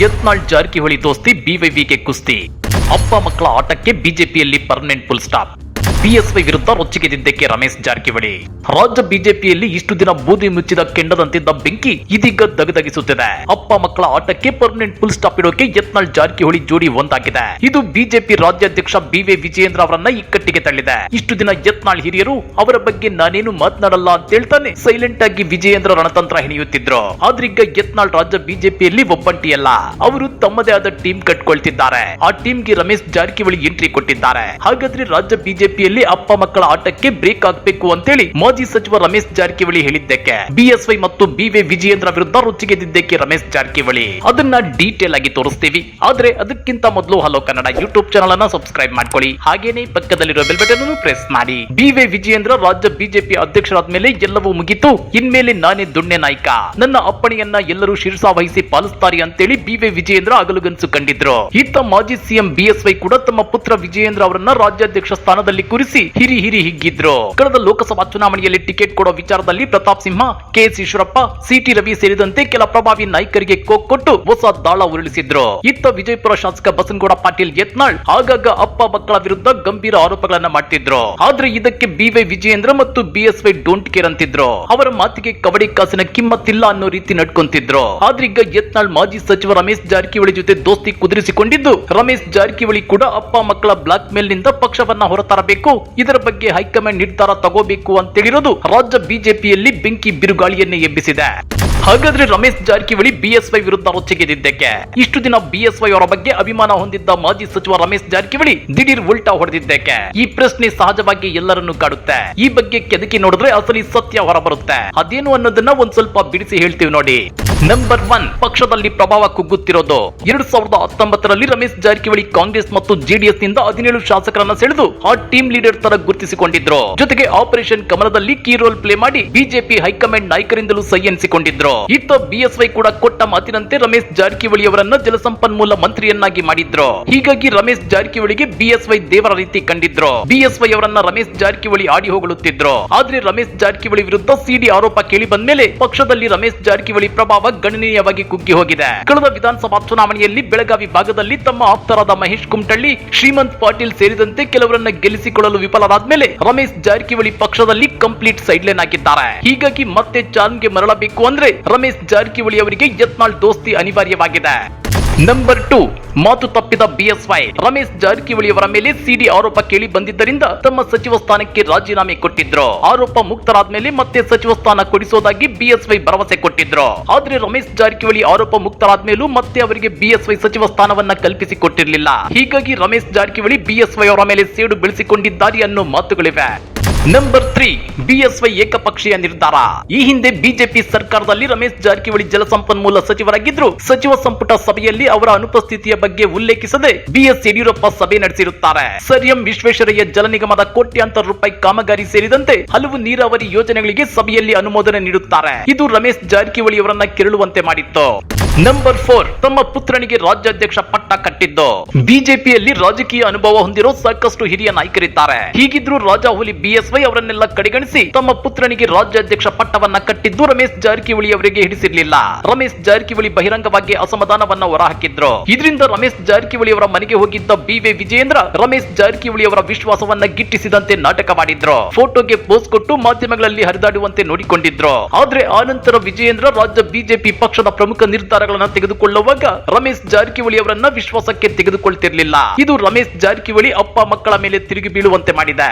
ಯತ್ನಾಳ್ ಜಾರಕಿಹೊಳಿ ದೋಸ್ತಿ ಬಿವೈವಿಗೆ ಕುಸ್ತಿ. ಅಪ್ಪ ಮಕ್ಕಳ ಆಟಕ್ಕೆ ಬಿಜೆಪಿಯಲ್ಲಿ ಪರ್ಮನೆಂಟ್ ಫುಲ್ ಸ್ಟಾಪ್ ಬಿಎಸ್ವೈ ವಿರುದ್ಧ ರೊಚ್ಚಿಗೆದಿದ್ದಕ್ಕೆ ರಮೇಶ್ ಜಾರಕಿಹೊಳಿ. ರಾಜ್ಯ ಬಿಜೆಪಿಯಲ್ಲಿ ಇಷ್ಟು ದಿನ ಬೂದಿ ಮುಚ್ಚಿದ ಕೆಂಡದಂತಿದ್ದ ಬೆಂಕಿ ಇದೀಗ ದಗದಗಿಸುತ್ತಿದೆ. ಅಪ್ಪ ಮಕ್ಕಳ ಆಟಕ್ಕೆ ಪರ್ಮನೆಂಟ್ ಫುಲ್ ಸ್ಟಾಪ್ ಇಡೋಕೆ ಯತ್ನಾಳ್ ಜಾರಕಿಹೊಳಿ ಜೋಡಿ ಒಂದಾಗಿದೆ. ಇದು ಬಿಜೆಪಿ ರಾಜ್ಯಾಧ್ಯಕ್ಷ ಬಿವೈ ವಿಜಯೇಂದ್ರ ಅವರನ್ನ ಇಕ್ಕಟ್ಟಿಗೆ ತಳ್ಳಿದೆ. ಇಷ್ಟು ದಿನ ಯತ್ನಾಳ್ ಹಿರಿಯರು ಅವರ ಬಗ್ಗೆ ನಾನೇನು ಮಾತನಾಡಲ್ಲ ಅಂತ ಹೇಳ್ತಾನೆ ಸೈಲೆಂಟ್ ಆಗಿ ವಿಜಯೇಂದ್ರ ರಣತಂತ್ರ ಹೆಣೆಯುತ್ತಿದ್ರು. ಆದ್ರೀಗ ಯತ್ನಾಳ್ ರಾಜ್ಯ ಬಿಜೆಪಿಯಲ್ಲಿ ಒಬ್ಬಂಟಿಯಲ್ಲ. ಅವರು ತಮ್ಮದೇ ಆದ ಟೀಮ್ ಕಟ್ಕೊಳ್ತಿದ್ದಾರೆ. ಆ ಟೀಮ್ಗೆ ರಮೇಶ್ ಜಾರಕಿಹೊಳಿ ಎಂಟ್ರಿ ಕೊಟ್ಟಿದ್ದಾರೆ. ಹಾಗಾದ್ರೆ ರಾಜ್ಯ ಬಿಜೆಪಿಯಲ್ಲಿ ಅಪ್ಪ ಮಕ್ಕಳ ಆಟಕ್ಕೆ ಬ್ರೇಕ್ ಆಗಬೇಕು ಅಂತೇಳಿ ಮಾಜಿ ಸಚಿವ ರಮೇಶ್ ಜಾರಕಿಹೊಳಿ ಹೇಳಿದ್ದಕ್ಕೆ. ಬಿಎಸ್ವೈ ಮತ್ತು ಬಿವಿ ವಿಜಯೇಂದ್ರ ವಿರುದ್ಧ ರುಚಿಗೆದಿದ್ದಕ್ಕೆ ರಮೇಶ್ ಜಾರಕಿಹೊಳಿ. ಅದನ್ನ ಡೀಟೇಲ್ ಆಗಿ ತೋರಿಸ್ತೀವಿ. ಆದ್ರೆ ಅದಕ್ಕಿಂತ ಮೊದಲು ಹಲೋ ಕನ್ನಡ ಯೂಟ್ಯೂಬ್ ಚಾನಲ್ ಅನ್ನ ಸಬ್ಸ್ಕ್ರೈಬ್ ಮಾಡ್ಕೊಳ್ಳಿ. ಹಾಗೇನೆ ಪಕ್ಕದಲ್ಲಿರೋ ಬೆಲ್ ಬಟನ್ ಅನ್ನು ಪ್ರೆಸ್ ಮಾಡಿ. ಬಿವಿ ವಿಜಯೇಂದ್ರ ರಾಜ್ಯ ಬಿಜೆಪಿ ಅಧ್ಯಕ್ಷರಾದ ಮೇಲೆ ಎಲ್ಲವೂ ಮುಗಿತು. ಇನ್ಮೇಲೆ ನಾನೇ ದುಣ್ಣೆ ನಾಯ್ಕ. ನನ್ನ ಅಪ್ಪಣೆಯನ್ನ ಎಲ್ಲರೂ ಶಿರಸಾವಹಿಸಿ ಪಾಲಿಸ್ತಾರೆ ಅಂತೇಳಿ ಬಿವಿ ವಿಜಯೇಂದ್ರ ಅಗಲುಗನ್ಸು ಕಂಡಿದ್ರು. ಇತ್ತ ಮಾಜಿ ಸಿಎಂ ಬಿಎಸ್ವೈ ಕೂಡ ತಮ್ಮ ಪುತ್ರ ವಿಜಯೇಂದ್ರ ಅವರನ್ನ ರಾಜ್ಯಾಧ್ಯಕ್ಷ ಸ್ಥಾನದಲ್ಲಿ ಕೂರಿಸಿ ಹಿರಿ ಹಿರಿ ಹಿಗ್ಗಿದ್ರು. ಕಳೆದ ಲೋಕಸಭಾ ಚುನಾವಣೆಯಲ್ಲಿ ಟಿಕೆಟ್ ಕೊಡೋ ವಿಚಾರದಲ್ಲಿ ಪ್ರತಾಪ್ ಸಿಂಹ ಕೆಎಸ್ ಈಶ್ವರಪ್ಪ ಸಿಟಿ ರವಿ ಸೇರಿದಂತೆ ಕೆಲ ಪ್ರಭಾವಿ ನಾಯಕರಿಗೆ ಕೋಕ್ ಕೊಟ್ಟು ಹೊಸ ದಾಳ ಉರುಳಿಸಿದ್ರು. ಇತ್ತ ವಿಜಯಪುರ ಶಾಸಕ ಬಸನಗೌಡ ಪಾಟೀಲ್ ಯತ್ನಾಳ್ ಆಗಾಗ ಅಪ್ಪ ಮಕ್ಕಳ ವಿರುದ್ಧ ಗಂಭೀರ ಆರೋಪಗಳನ್ನ ಮಾಡ್ತಿದ್ರು. ಆದ್ರೆ ಇದಕ್ಕೆ ಬಿವೈ ವಿಜಯೇಂದ್ರ ಮತ್ತು ಬಿಎಸ್ವೈ ಡೋಂಟ್ ಕೇರ್ ಅಂತಿದ್ರು. ಅವರ ಮಾತಿಗೆ ಕಬಡ್ಡಿ ಕಾಸಿನ ಕಿಮ್ಮತ್ತಿಲ್ಲ ಅನ್ನೋ ರೀತಿ ನಡ್ಕೊಂತಿದ್ರು. ಆದ್ರೆ ಈಗ ಯತ್ನಾಳ್ ಮಾಜಿ ಸಚಿವ ರಮೇಶ್ ಜಾರಕಿಹೊಳಿ ಜೊತೆ ದೋಸ್ತಿ ಕುದುರಿಸಿಕೊಂಡಿದ್ದು, ರಮೇಶ್ ಜಾರಕಿಹೊಳಿ ಕೂಡ ಅಪ್ಪ ಮಕ್ಕಳ ಬ್ಲಾಕ್ ಮೇಲ್ನಿಂದ ಪಕ್ಷವನ್ನ ಹೊರತರಬೇಕು ಇದರ ಬಗ್ಗೆ ಹೈಕಮಾಂಡ್ ನಿರ್ಧಾರ ತಗೋಬೇಕು ಅಂತೇಳಿರೋದು ರಾಜ್ಯ ಬಿಜೆಪಿಯಲ್ಲಿ ಬೆಂಕಿ ಬಿರುಗಾಳಿಯನ್ನೇ ಎಬ್ಬಿಸಿದೆ. ಹಾಗಾದ್ರೆ ರಮೇಶ್ ಜಾರಕಿಹೊಳಿ ಬಿಎಸ್ವೈ ವಿರುದ್ಧ ರೊಚ್ಚಿಗೆದಿದ್ದಕ್ಕೆ ಇಷ್ಟು ದಿನ ಬಿಎಸ್ವೈ ಅವರ ಬಗ್ಗೆ ಅಭಿಮಾನ ಹೊಂದಿದ್ದ ಮಾಜಿ ಸಚಿವ ರಮೇಶ್ ಜಾರಕಿಹೊಳಿ ದಿಢೀರ್ ಉಲ್ಟಾ ಹೊಡೆದಿದ್ದಕ್ಕೆ. ಈ ಪ್ರಶ್ನೆ ಸಹಜವಾಗಿ ಎಲ್ಲರನ್ನು ಕಾಡುತ್ತೆ. ಈ ಬಗ್ಗೆ ಕೆದಕಿ ನೋಡಿದ್ರೆ ಅಸಲಿ ಸತ್ಯ ಹೊರಬರುತ್ತೆ. ಅದೇನು ಅನ್ನೋದನ್ನ ಒಂದ್ ಸ್ವಲ್ಪ ಬಿಡಿಸಿ ಹೇಳ್ತೀವಿ ನೋಡಿ. ನಂಬರ್ ಒನ್ ಪಕ್ಷದಲ್ಲಿ ಪ್ರಭಾವ ಕುಗ್ಗುತ್ತಿರೋದು. ಎರಡ್ ಸಾವಿರದ ಹತ್ತೊಂಬತ್ತರಲ್ಲಿ ರಮೇಶ್ ಜಾರಕಿಹೊಳಿ ಕಾಂಗ್ರೆಸ್ ಮತ್ತು ಜೆಡಿಎಸ್ನಿಂದ ಹದಿನೇಳು ಶಾಸಕರನ್ನ ಸೆಳೆದು ಆ ಟೀಮ್ ಲೀಡರ್ ತರ ಗುರುತಿಸಿಕೊಂಡಿದ್ರು. ಜೊತೆಗೆ ಆಪರೇಷನ್ ಕಮಲದಲ್ಲಿ ಕೀ ರೋಲ್ ಪ್ಲೇ ಮಾಡಿ ಬಿಜೆಪಿ ಹೈಕಮಾಂಡ್ ನಾಯಕರಿಂದಲೂ ಸಹಿ ಎನಿಸಿಕೊಂಡಿದ್ರು. ಇತ್ತ ಬಿಎಸ್ವೈ ಕೂಡ ಕೊಟ್ಟ ಮಾತಿನಂತೆ ರಮೇಶ್ ಜಾರಕಿಹೊಳಿ ಅವರನ್ನ ಜಲಸಂಪನ್ಮೂಲ ಮಂತ್ರಿಯನ್ನಾಗಿ ಮಾಡಿದ್ರು. ಹೀಗಾಗಿ ರಮೇಶ್ ಜಾರಕಿಹೊಳಿಗೆ ಬಿಎಸ್ವೈ ದೇವರ ರೀತಿ ಕಂಡಿದ್ರು. ಬಿಎಸ್ವೈ ಅವರನ್ನ ರಮೇಶ್ ಜಾರಕಿಹೊಳಿ ಆಡಿ ಹೋಗಳುತ್ತಿದ್ರು ಆದ್ರೆ ರಮೇಶ್ ಜಾರಕಿಹೊಳಿ ವಿರುದ್ಧ ಸಿಡಿ ಆರೋಪ ಕೇಳಿ ಬಂದ್ಮೇಲೆ ಪಕ್ಷದಲ್ಲಿ ರಮೇಶ್ ಜಾರಕಿಹೊಳಿ ಪ್ರಭಾವ ಗಣನೀಯವಾಗಿ ಕುಗ್ಗಿ ಹೋಗಿದೆ. ಕಳೆದ ವಿಧಾನಸಭಾ ಚುನಾವಣೆಯಲ್ಲಿ ಬೆಳಗಾವಿ ಭಾಗದಲ್ಲಿ ತಮ್ಮ ಆಪ್ತರಾದ ಮಹೇಶ್ ಕುಮಟಳ್ಳಿ, ಶ್ರೀಮಂತ್ ಪಾಟೀಲ್ ಸೇರಿದಂತೆ ಕೆಲವರನ್ನ ಗೆಲ್ಲಿಸಿಕೊಳ್ಳಲು ವಿಫಲರಾದ್ಮೇಲೆ ರಮೇಶ್ ಜಾರಕಿಹೊಳಿ ಪಕ್ಷದಲ್ಲಿ ಕಂಪ್ಲೀಟ್ ಸೈಡ್ ಲೈನ್ ಆಗಿದ್ದಾರೆ. ಹೀಗಾಗಿ ಮತ್ತೆ ಚಾನ್ಗೆ ಮರಳಬೇಕು ಅಂದ್ರೆ ರಮೇಶ್ ಜಾರಕಿಹೊಳಿ ಅವರಿಗೆ ಯತ್ನಾಳ್ ದೋಸ್ತಿ ಅನಿವಾರ್ಯವಾಗಿದೆ. ನಂಬರ್ ಟು ಮಾತು ತಪ್ಪಿದ ಬಿಎಸ್ವೈ ರಮೇಶ್ ಜಾರಕಿಹೊಳಿ ಅವರ ಮೇಲೆ ಸಿಡಿ ಆರೋಪ ಕೇಳಿ ಬಂದಿದ್ದರಿಂದ ತಮ್ಮ ಸಚಿವ ಸ್ಥಾನಕ್ಕೆ ರಾಜೀನಾಮೆ ಕೊಟ್ಟಿದ್ರು. ಆರೋಪ ಮುಕ್ತರಾದ್ಮೇಲೆ ಮತ್ತೆ ಸಚಿವ ಸ್ಥಾನ ಕೊಡಿಸೋದಾಗಿ ಬಿಎಸ್ವೈ ಭರವಸೆ ಕೊಟ್ಟಿದ್ರು. ಆದ್ರೆ ರಮೇಶ್ ಜಾರಕಿಹೊಳಿ ಆರೋಪ ಮುಕ್ತರಾದ್ಮೇಲೂ ಮತ್ತೆ ಅವರಿಗೆ ಬಿಎಸ್ವೈ ಸಚಿವ ಸ್ಥಾನವನ್ನ ಕಲ್ಪಿಸಿ ಕೊಟ್ಟಿರಲಿಲ್ಲ ಹೀಗಾಗಿ ರಮೇಶ್ ಜಾರಕಿಹೊಳಿ ಬಿಎಸ್ವೈ ಅವರ ಮೇಲೆ ಸೇಡು ಬೆಳೆಸಿಕೊಂಡಿದ್ದಾರೆ ಅನ್ನೋ ಮಾತುಗಳಿವೆ. ನಂಬರ್ ತ್ರೀ ಬಿಎಸ್ವೈ ಏಕಪಕ್ಷೀಯ ನಿರ್ಧಾರ. ಈ ಹಿಂದೆ ಬಿಜೆಪಿ ಸರ್ಕಾರದಲ್ಲಿ ರಮೇಶ್ ಜಾರಕಿಹೊಳಿ ಜಲಸಂಪನ್ಮೂಲ ಸಚಿವರಾಗಿದ್ದರು ಸಚಿವ ಸಂಪುಟ ಸಭೆಯಲ್ಲಿ ಅವರ ಅನುಪಸ್ಥಿತಿಯ ಬಗ್ಗೆ ಉಲ್ಲೇಖಿಸದೆ ಬಿಎಸ್ ಯಡಿಯೂರಪ್ಪ ಸಭೆ ನಡೆಸಿರುತ್ತಾರೆ. ಸರ್ ಎಂ ವಿಶ್ವೇಶ್ವರಯ್ಯ ಜಲ ನಿಗಮದ ಕೋಟ್ಯಾಂತರ ರೂಪಾಯಿ ಕಾಮಗಾರಿ ಸೇರಿದಂತೆ ಹಲವು ನೀರಾವರಿ ಯೋಜನೆಗಳಿಗೆ ಸಭೆಯಲ್ಲಿ ಅನುಮೋದನೆ ನೀಡುತ್ತಾರೆ. ಇದು ರಮೇಶ್ ಜಾರಕಿಹೊಳಿ ಅವರನ್ನ ಕೆರಳುವಂತೆ ಮಾಡಿತ್ತು. ನಂಬರ್ ಫೋರ್ ತಮ್ಮ ಪುತ್ರನಿಗೆ ರಾಜ್ಯಾಧ್ಯಕ್ಷ ಪಟ್ಟ ಕಟ್ಟಿದ್ದು. ಬಿಜೆಪಿಯಲ್ಲಿ ರಾಜಕೀಯ ಅನುಭವ ಹೊಂದಿರೋ ಸಾಕಷ್ಟು ಹಿರಿಯ ನಾಯಕರಿದ್ದಾರೆ. ಹೀಗಿದ್ರು ರಾಜಾಹುಲಿ ಬಿಎಸ್ವೈ ಅವರನ್ನೆಲ್ಲ ಕಡೆಗಣಿಸಿ ತಮ್ಮ ಪುತ್ರನಿಗೆ ರಾಜ್ಯಾಧ್ಯಕ್ಷ ಪಟ್ಟವನ್ನ ಕಟ್ಟಿದ್ದು ರಮೇಶ್ ಜಾರಕಿಹೊಳಿ ಅವರಿಗೆ ಹಿಡಿಸಿರ್ಲಿಲ್ಲ. ರಮೇಶ್ ಜಾರಕಿಹೊಳಿ ಬಹಿರಂಗವಾಗಿ ಅಸಮಾಧಾನವನ್ನ ಹೊರಹಾಕಿದ್ರು. ಇದರಿಂದ ರಮೇಶ್ ಜಾರಕಿಹೊಳಿ ಅವರ ಮನೆಗೆ ಹೋಗಿದ್ದ ಬಿವೈ ವಿಜಯೇಂದ್ರ ರಮೇಶ್ ಜಾರಕಿಹೊಳಿ ಅವರ ವಿಶ್ವಾಸವನ್ನ ಗಿಟ್ಟಿಸಿದಂತೆ ನಾಟಕ ಮಾಡಿದ್ರು ಫೋಟೋಗೆ ಪೋಸ್ ಕೊಟ್ಟು ಮಾಧ್ಯಮಗಳಲ್ಲಿ ಹರಿದಾಡುವಂತೆ ನೋಡಿಕೊಂಡಿದ್ರು. ಆದ್ರೆ ಆನಂತರ ವಿಜಯೇಂದ್ರ ರಾಜ್ಯ ಬಿಜೆಪಿ ಪಕ್ಷದ ಪ್ರಮುಖ ನಿರ್ಧಾರಗಳನ್ನ ತೆಗೆದುಕೊಳ್ಳುವಾಗ ರಮೇಶ್ ಜಾರಕಿಹೊಳಿ ಅವರನ್ನ ವಿಶ್ವಾಸಕ್ಕೆ ತೆಗೆದುಕೊಳ್ತಿರ್ಲಿಲ್ಲ. ಇದು ರಮೇಶ್ ಜಾರಕಿಹೊಳಿ ಅಪ್ಪ ಮಕ್ಕಳ ಮೇಲೆ ತಿರುಗಿ ಬೀಳುವಂತೆ ಮಾಡಿದೆ.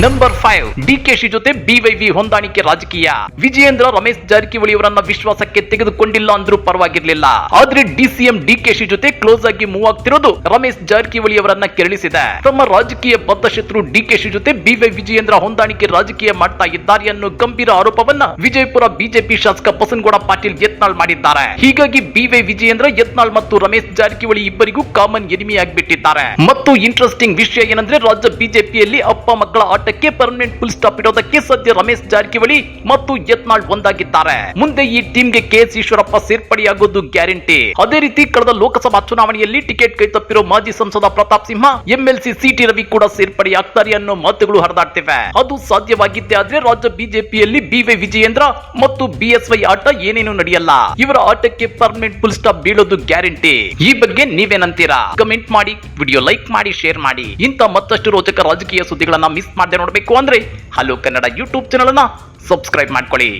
Number five. ಡಿಕೆಶಿ ಜೊತೆ ಬಿವೈವಿ ಹೊಂದಾಣಿಕೆ ರಾಜಕೀಯ. ವಿಜಯೇಂದ್ರ ರಮೇಶ್ ಜಾರಕಿಹೊಳಿ ಅವರನ್ನ ವಿಶ್ವಾಸಕ್ಕೆ ತೆಗೆದುಕೊಂಡಿಲ್ಲ ಅಂದ್ರೂ ಪರವಾಗಿರ್ಲಿಲ್ಲ. ಆದ್ರೆ ಡಿಸಿಎಂ ಡಿಕೆಶಿ ಜೊತೆ ಕ್ಲೋಸ್ ಆಗಿ ಮೂವ್ ಆಗ್ತಿರೋದು ರಮೇಶ್ ಜಾರಕಿಹೊಳಿ ಅವರನ್ನ ಕೆರಳಿಸಿದೆ. ತಮ್ಮ ರಾಜಕೀಯ ಬದ್ಧಶತ್ರು ಡಿಕೆಶಿ ಜೊತೆ ಬಿವೈ ವಿಜಯೇಂದ್ರ ಹೊಂದಾಣಿಕೆ ರಾಜಕೀಯ ಮಾಡ್ತಾ ಇದ್ದಾರೆ ಅನ್ನೋ ಗಂಭೀರ ಆರೋಪವನ್ನ ವಿಜಯಪುರ ಬಿಜೆಪಿ ಶಾಸಕ ಬಸನಗೌಡ ಪಾಟೀಲ್ ಯತ್ನಾಳ್ ಮಾಡಿದ್ದಾರೆ. ಹೀಗಾಗಿ ಬಿವೈ ವಿಜಯೇಂದ್ರ, ಯತ್ನಾಳ್ ಮತ್ತು ರಮೇಶ್ ಜಾರಕಿಹೊಳಿ ಇಬ್ಬರಿಗೂ ಕಾಮನ್ ಎನಿಮಿ ಆಗಿಬಿಟ್ಟಿದ್ದಾರೆ. ಮತ್ತು ಇಂಟ್ರೆಸ್ಟಿಂಗ್ ವಿಷಯ ಏನಂದ್ರೆ ರಾಜ್ಯ ಬಿಜೆಪಿಯಲ್ಲಿ ಅಪ್ಪ ಮಕ್ಕಳ ಆಟಕ್ಕೆ ಪರ್ಮನೆಂಟ್ ಫುಲ್ ಸ್ಟಾಪ್ ಇರೋದಕ್ಕೆ ಸದ್ಯ ರಮೇಶ್ ಜಾರಕಿಹೊಳಿ ಮತ್ತು ಯತ್ನಾಳ್ ಒಂದಾಗಿದ್ದಾರೆ. ಮುಂದೆ ಈ ಟೀಮ್ಗೆ ಕೆಎಸ್ ಈಶ್ವರಪ್ಪ ಸೇರ್ಪಡೆಯಾಗೋದು ಗ್ಯಾರಂಟಿ. ಅದೇ ರೀತಿ ಕಳೆದ ಲೋಕಸಭಾ ಚುನಾವಣೆಯಲ್ಲಿ ಟಿಕೆಟ್ ಕೈ ತಪ್ಪಿರೋ ಮಾಜಿ ಸಂಸದ ಪ್ರತಾಪ್ ಸಿಂಹ, ಎಂಎಲ್ಸಿ ಸಿಟಿ ರವಿ ಕೂಡ ಸೇರ್ಪಡೆಯಾಗ್ತಾರೆ ಅನ್ನೋ ಮಾತುಗಳು ಹರಿದಾಡ್ತಿವೆ. ಅದು ಸಾಧ್ಯವಾಗಿದ್ದೆ ಆದ್ರೆ ರಾಜ್ಯ ಬಿಜೆಪಿಯಲ್ಲಿ ಬಿವೈ ವಿಜಯೇಂದ್ರ ಮತ್ತು ಬಿಎಸ್ವೈ ಆಟ ಏನೇನು ನಡೆಯಲ್ಲ. ಇವರ ಆಟಕ್ಕೆ ಪರ್ಮನೆಂಟ್ ಫುಲ್ ಸ್ಟಾಪ್ ಬೀಳೋದು ಗ್ಯಾರಂಟಿ. ಈ ಬಗ್ಗೆ ನೀವೇನಂತೀರಾ ಕಮೆಂಟ್ ಮಾಡಿ ವಿಡಿಯೋ ಲೈಕ್ ಮಾಡಿ ಶೇರ್ ಮಾಡಿ. ಇಂಥ ಮತ್ತಷ್ಟು ರೋಚಕ ರಾಜಕೀಯ ಸುದ್ದಿಗಳನ್ನ ಮಿಸ್ ಮಾಡದೆ ನೋಡಬೇಕು ಅಂದ್ರೆ ಹಲೋ ಕನ್ನಡ ಯೂಟ್ಯೂಬ್ ಚಾನಲ್ ಅನ್ನ ಸಬ್ಸ್ಕ್ರೈಬ್ ಮಾಡ್ಕೊಳ್ಳಿ.